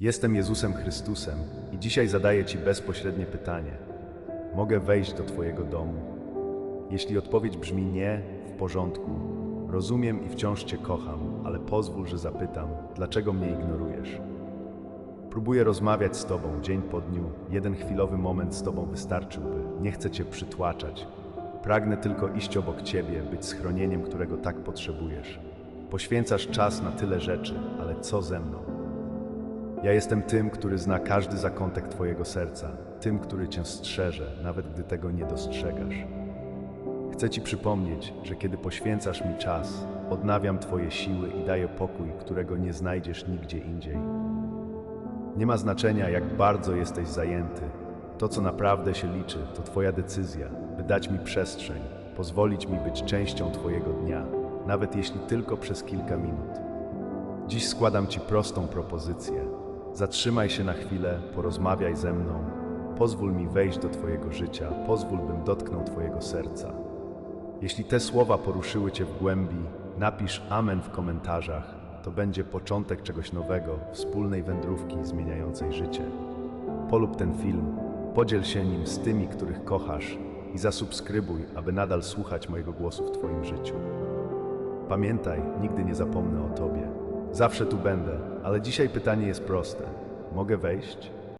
Jestem Jezusem Chrystusem i dzisiaj zadaję Ci bezpośrednie pytanie. Mogę wejść do Twojego domu? Jeśli odpowiedź brzmi nie, w porządku. Rozumiem i wciąż Cię kocham, ale pozwól, że zapytam, dlaczego mnie ignorujesz? Próbuję rozmawiać z Tobą dzień po dniu. Jeden chwilowy moment z Tobą wystarczyłby. Nie chcę Cię przytłaczać. Pragnę tylko iść obok Ciebie, być schronieniem, którego tak potrzebujesz. Poświęcasz czas na tyle rzeczy, ale co ze mną? Ja jestem tym, który zna każdy zakątek Twojego serca, tym, który Cię strzeże, nawet gdy tego nie dostrzegasz. Chcę Ci przypomnieć, że kiedy poświęcasz mi czas, odnawiam Twoje siły i daję pokój, którego nie znajdziesz nigdzie indziej. Nie ma znaczenia, jak bardzo jesteś zajęty. To, co naprawdę się liczy, to Twoja decyzja, by dać mi przestrzeń, pozwolić mi być częścią Twojego dnia, nawet jeśli tylko przez kilka minut. Dziś składam Ci prostą propozycję. Zatrzymaj się na chwilę, porozmawiaj ze mną. Pozwól mi wejść do Twojego życia, pozwól, bym dotknął Twojego serca. Jeśli te słowa poruszyły Cię w głębi, napisz Amen w komentarzach. To będzie początek czegoś nowego, wspólnej wędrówki zmieniającej życie. Polub ten film, podziel się nim z tymi, których kochasz i zasubskrybuj, aby nadal słuchać mojego głosu w Twoim życiu. Pamiętaj, nigdy nie zapomnę o Tobie. Zawsze tu będę, ale dzisiaj pytanie jest proste. Mogę wejść?